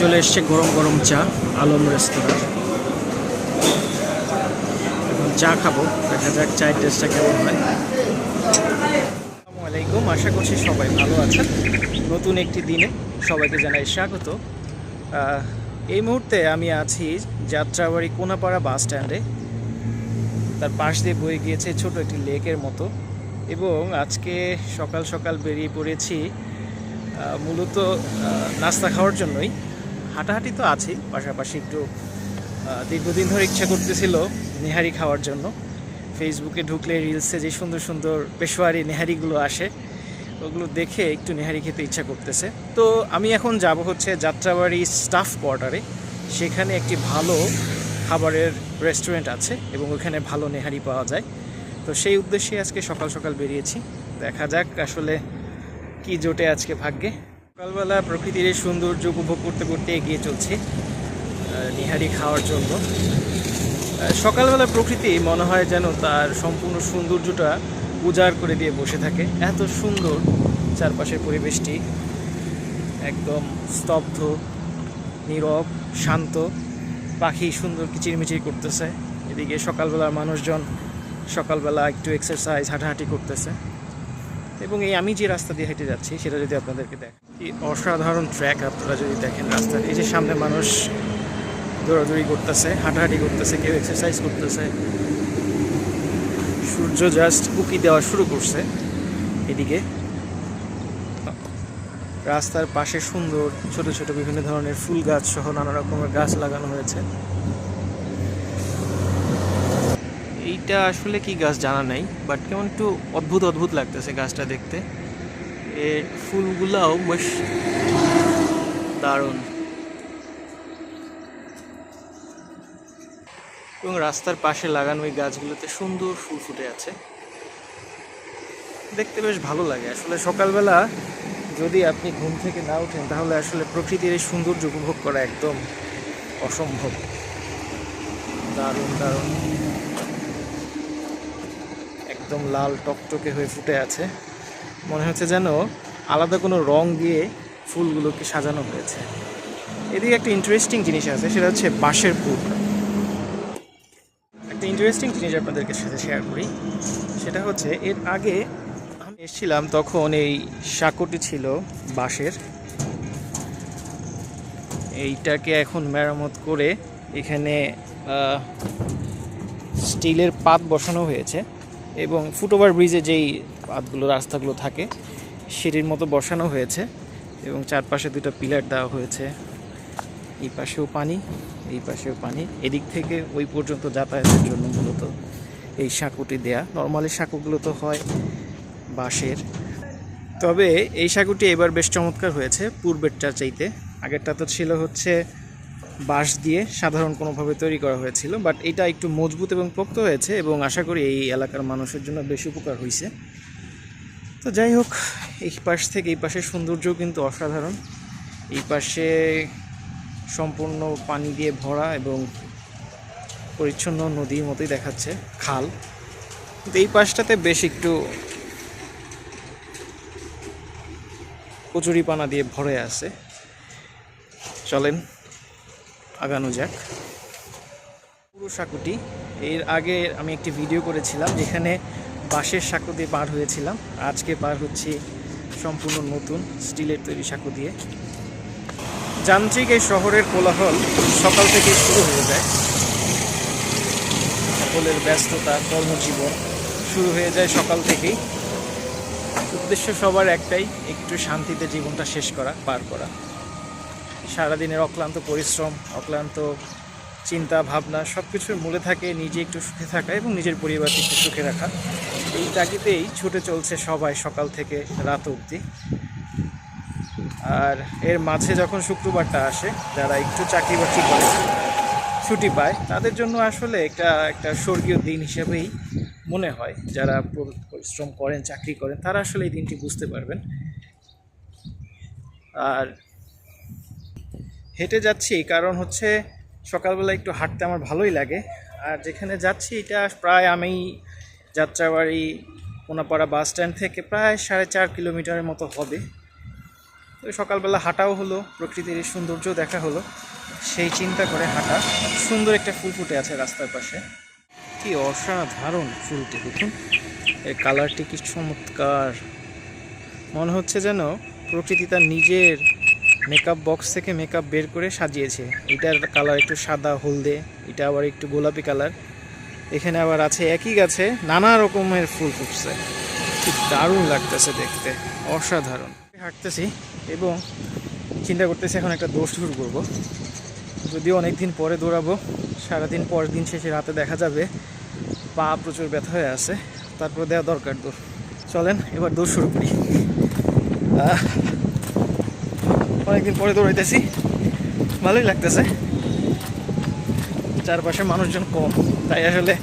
চলে এসছে গরম গরম চা, আলম রেস্তোরাঁ। চা খাব, দেখা যাক চায়ের টেস্টটা কেমন হয়। আসসালামু আলাইকুম, আশা করছি সবাই ভালো আছেন। নতুন একটি দিনে সবাইকে জানাই স্বাগত। এই মুহূর্তে আমি আছি যাত্রাবাড়ি কোনাপাড়া বাস স্ট্যান্ডে। তার পাশ দিয়ে বয়ে গিয়েছে ছোট একটি লেকের মতো। এবং আজকে সকাল সকাল বেরিয়ে পড়েছি মূলত নাস্তা খাওয়ার জন্যই। হাঁটাহাঁটি তো আছেই, পাশাপাশি একটু দীর্ঘদিন ধরে ইচ্ছা করতেছিল নেহারি খাওয়ার জন্য। ফেসবুকে ঢুকলে রিলসে যে সুন্দর সুন্দর পেশোয়ারি নেহারিগুলো আসে, ওগুলো দেখে একটু নেহারি খেতে ইচ্ছা করতেছে। তো আমি এখন যাব হচ্ছে যাত্রাবাড়ি স্টাফ কোয়ার্টারে সেখানে একটি ভালো খাবারের রেস্টুরেন্ট আছে এবং ওখানে ভালো নেহারি পাওয়া যায়। তো সেই উদ্দেশ্যে আজকে সকাল সকাল বেরিয়েছি। দেখা যাক আসলে কি জোটে আজকে ভাগ্যে। সকালবেলা প্রকৃতির এই সৌন্দর্য উপভোগ করতে করতে এগিয়ে চলছি নিহারি খাওয়ার জন্য। সকালবেলা প্রকৃতি মনে হয় যেন তার সম্পূর্ণ সৌন্দর্যটা উজাড় করে দিয়ে বসে থাকে। এত সুন্দর চারপাশের পরিবেশটি, একদম স্তব্ধ, নীরব, শান্ত, পাখি সুন্দর কিচিরমিচির করতেছে। এদিকে সকালবেলার মানুষজন সকালবেলা একটু এক্সারসাইজ হাঁটাহাঁটি করতেছে। এবং এই আমি যে রাস্তা দিয়ে হেঁটে যাচ্ছি, সেটা যদি আপনাদেরকে দেখ কি অসাধারণ ট্র্যাক আপনারা যদি দেখেন রাস্তার। এই যে সামনে মানুষ দৌড়াদৌড়ি করতেছে, হাঁটাহাঁটি করতেছে, কেউ এক্সারসাইজ করতেছে। সূর্য জাস্ট উকি দেওয়া শুরু করছে এদিকে। রাস্তার পাশে সুন্দর ছোট ছোট বিভিন্ন ধরনের ফুল গাছ সহ নানা রকমের গাছ লাগানো হয়েছে। এইটা আসলে কি গাছ জানা নাই বাট কেমন একটু অদ্ভুত অদ্ভুত লাগতেছে গাছটা দেখতে। এর ফুলগুলাও বেশ দারুণ। এবং রাস্তার পাশে লাগানো ওই গাছগুলোতে সুন্দর ফুল ফুটে আছে। দেখতে বেশ ভালো লাগে। আসলে সকালবেলা যদি আপনি ঘুম থেকে না ওঠেন তাহলে আসলে প্রকৃতির এই সৌন্দর্য উপভোগ করা একদম অসম্ভব। দারুণ দারুণ। একদম লাল টকটকে হয়ে ফুটে আছে। মনে হচ্ছে যেন আলাদা কোনো রং দিয়ে ফুলগুলোকে সাজানো হয়েছে। এদিকে একটা ইন্টারেস্টিং জিনিস আছে, সেটা হচ্ছে বাঁশের পুর একটা ইন্টারেস্টিং জিনিস আপনাদেরকে সাথে শেয়ার করি, সেটা হচ্ছে এর আগে আমি এসেছিলাম তখন এই সাঁকোটি ছিল বাঁশের। এইটাকে এখন মেরামত করে এখানে স্টিলের পাত বসানো হয়েছে। এবং ফুটওভার ব্রিজে যেই পাতগুলো রাস্তাগুলো থাকে, সিঁড়ির মতো বসানো হয়েছে এবং চারপাশে দুটো পিলার দেওয়া হয়েছে। এই পাশেও পানি, এই পাশেও পানি। এদিক থেকে ওই পর্যন্ত যাতায়াতের জন্য মূলত এই সাঁকুটি দেয়া। নর্মালি সাঁকুগুলো তো হয় বাঁশের। তবে এই সাঁকুটি এবার বেশ চমৎকার হয়েছে পূর্বেরটা চাইতে। আগেরটা তো ছিল হচ্ছে বাঁশ দিয়ে সাধারণ কোনোভাবে তৈরি করা হয়েছিল বাট এটা একটু মজবুত এবং পোক্ত হয়েছে এবং আশা করি এই এলাকার মানুষের জন্য বেশ উপকার হয়েছে তো যাই হোক, এই পাশ থেকে এই পাশের সৌন্দর্যও কিন্তু অসাধারণ। এই পাশে সম্পূর্ণ পানি দিয়ে ভরা এবং পরিচ্ছন্ন নদীর মতোই দেখাচ্ছে খাল। কিন্তু এই পাশটাতে বেশ একটু কচুরিপানা দিয়ে ভরে আছে। চলেন আগানো যাক। পুরো সাঁকুটি। এর আগে আমি একটি ভিডিও করেছিলাম যেখানে বাঁশের সাঁকো দিয়ে পার হয়েছিলাম। আজকে পার হচ্ছে সম্পূর্ণ নতুন স্টিলের তৈরি সাঁকো দিয়ে। যান্ত্রিক এই শহরের কোলাহল সকাল থেকে শুরু হয়ে যায়। সকলের ব্যস্ততা, কর্মজীবন শুরু হয়ে যায় সকাল থেকেই। উদ্দেশ্য সবার একটাই, একটু শান্তিতে জীবনটা শেষ করা, পার করা। সারাদিনের অক্লান্ত পরিশ্রম, অক্লান্ত চিন্তা, ভাবনা সব কিছুর মূলে থাকে নিজে একটু সুখে থাকা এবং নিজের পরিবারকে একটু সুখে রাখা। এই তাগিদেই ছুটে চলছে সবাই সকাল থেকে রাত অবধি। আর এর মাঝে যখন শুক্রবারটা আসে, যারা একটু চাকরি বাকরি করে, ছুটি পায়, তাদের জন্য আসলে একটা একটা স্বর্গীয় দিন হিসেবেই মনে হয়। যারা পরিশ্রম করেন, চাকরি করেন, তারা আসলে এই দিনটি বুঝতে পারবেন। আর হেঁটে যাচ্ছি কারণ হচ্ছে সকালবেলা একটু হাঁটতে আমার ভালোই লাগে। আর যেখানে যাচ্ছি, এটা প্রায় আমি যাত্রাবাড়ি, কোনাপাড়া বাস স্ট্যান্ড থেকে প্রায় সাড়ে চার কিলোমিটারের মতো হবে। তো সকালবেলা হাঁটাও হলো, প্রকৃতির সৌন্দর্য দেখা হলো। সেই চিন্তা করে হাঁটা, সুন্দর একটা ফুল ফুটে আছে রাস্তার পাশে। কি অসাধারণ ফুলটি, দেখুন। এর কালারটি কি চমৎকার। মনে হচ্ছে যেন প্রকৃতি তার নিজের মেকআপ বক্স থেকে মেকআপ বের করে সাজিয়েছে। এটার কালার একটু সাদা, হলদে, এটা আবার একটু গোলাপি কালার এখানে আবার আছে একই গাছে নানা রকমের ফুল ফুটছে। দারুণ লাগতেছে দেখতে, অসাধারণ। হাঁটতেছি এবং চিন্তা করতেছি এখন একটা দৌড় শুরু করব। যদিও অনেক দিন পরে দৌড়াবো, সারাদিন পর দিন শেষে রাতে দেখা যাবে। পা প্রচুর ব্যথা হয়ে আছে, তারপর দেওয়া দরকার দৌড়। চলেন, এবার দৌড় শুরু করি। অনেকদিন পরে দৌড়াইতেছি। ভালোই লাগতেছে। চারপাশে মানুষজন কম, তাই আসলে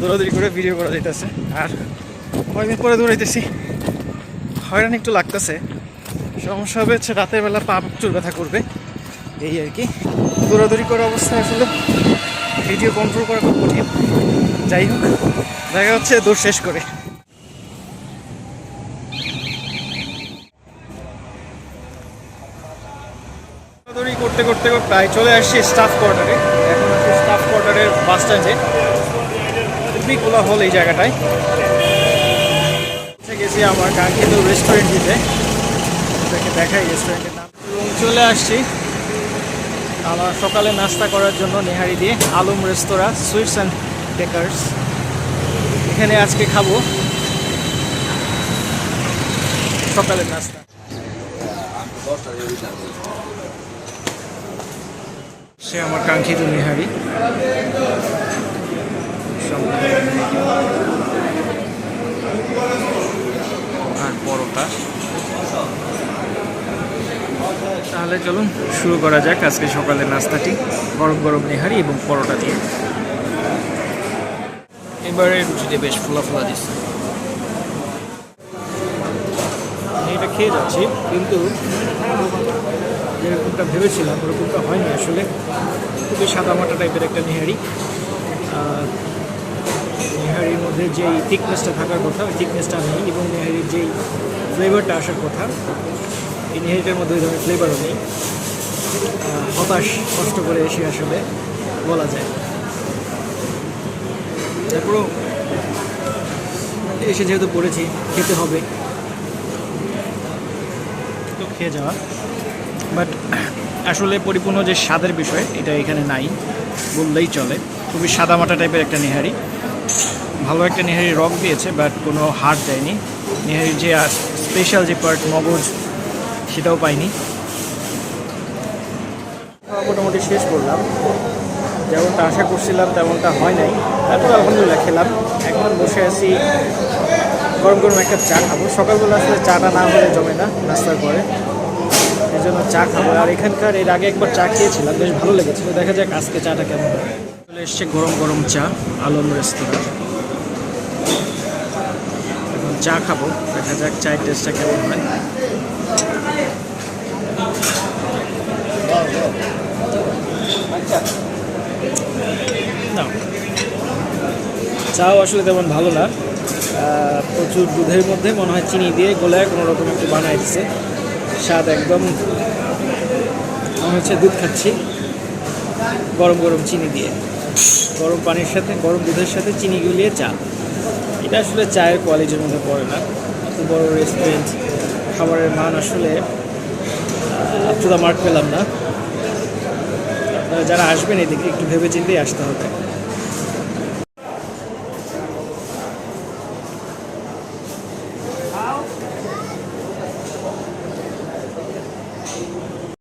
দৌড়াদৌড়ি করে ভিডিও করা যাইতেছে। আর অনেকদিন পরে দৌড়াইতেছি। হয়রান একটু লাগতেছে। সমস্যা হবে হচ্ছে রাতের বেলা পা প্রচুর ব্যথা করবে। এই আর কি। দৌড়াদৌড়ি করা অবস্থায় আসলে ভিডিও কন্ট্রোল করা খুব কঠিন। যাই হোক, দেখা হচ্ছে দৌড় শেষ করে দৌড়াদৌড়ি করতে করতে প্রায় চলে আসছি স্টাফ কোয়ার্টারে এখন আছি স্টাফ কোয়ার্টারের বাস স্ট্যান্ডে খুবই খোলা হল এই জায়গাটায়। গেছি আমার কাঙ্ক্ষিত রেস্টুরেন্ট দিতে। দেখাই রেস্টুরেন্টের নাম। এবং চলে আসছি। আমার সকালে নাস্তা করার জন্য নেহারি দিয়ে আলম রেস্তোরাঁ, সুইটস অ্যান্ড বেকার্স এখানে আজকে খাব সকালের নাস্তা। সে আমার কাঙ্ক্ষিত নেহারি। আর পরোটা তাহলে চলুন, শুরু করা যাক আজকে সকালের নাস্তাটি, গরম গরম নেহারি এবং পরোটা দিয়ে। এবারে রুটিতে বেশ ফোলা ফোলা দিচ্ছে। এটা খেয়ে যাচ্ছি, কিন্তু যেরকমটা ভেবেছিলাম, ওরকমটা হয়নি আসলে। খুবই সাদামাটা টাইপের একটা নেহারি। নেহারির মধ্যে যেই থিকনেসটা থাকার কথা, ওই থিকনেসটা নেই এবং নেহারির যেই ফ্লেভারটা আসার কথা, এই নেহারিটার মধ্যে ওই ধরনের ফ্লেভারও নেই। হতাশ, কষ্ট করে এসে আসলে বলা যায়। তারপরেও এসে যেহেতু পড়েছি, খেতে হবে। তো খেয়ে যাওয়া। বাট আসলে পরিপূর্ণ যে স্বাদের বিষয়, এটা এখানে নাই, বললেই চলে। খুবই সাদামাটা টাইপের একটা নেহারি। ভালো একটা নেহারি রক দিয়েছে, বাট কোনো হার দেয়নি। নেহারির যে স্পেশাল যে পার্ট মগজ, সেটাও পাইনি। মোটামুটি শেষ করলাম। যেমনটা আশা করছিলাম, তেমনটা হয় নাই। তারপর আলহামদুলিল্লাহ খেলাম। এখন বসে আছি, গরম গরম একটা চা খাব। সকালবেলা আসলে চাটা না হলে জমে না, নাস্তার পরে। এই জন্য চা খাব। আর এখানকার এর আগে একবার চা খেয়েছিলাম, বেশ ভালো লেগেছিল। দেখা যাক আজকে চাটা কেমন চলে এসছে গরম গরম চা, আলম রেস্তোরাঁ। এখন চা খাব, দেখা যাক চায়ের টেস্টটা কেমন হয়। চাও আসলে তেমন ভালো না। প্রচুর দুধের মধ্যে মনে হয় চিনি দিয়ে গোলায় কোনো রকম একটু বানাই দিচ্ছে স্বাদ একদম মনে হচ্ছে দুধ খাচ্ছি, গরম গরম চিনি দিয়ে। গরম পানির সাথে, গরম দুধের সাথে চিনি গুলিয়ে চা। এটা আসলে চায়ের কোয়ালিটির মধ্যে পড়ে না। এত বড় রেস্টুরেন্ট খাবারের মান আসলে আপ টু মার্ক পেলাম না। যারা আসবেন এদিকে, একটু ভেবে চিন্তেই আসতে হবে।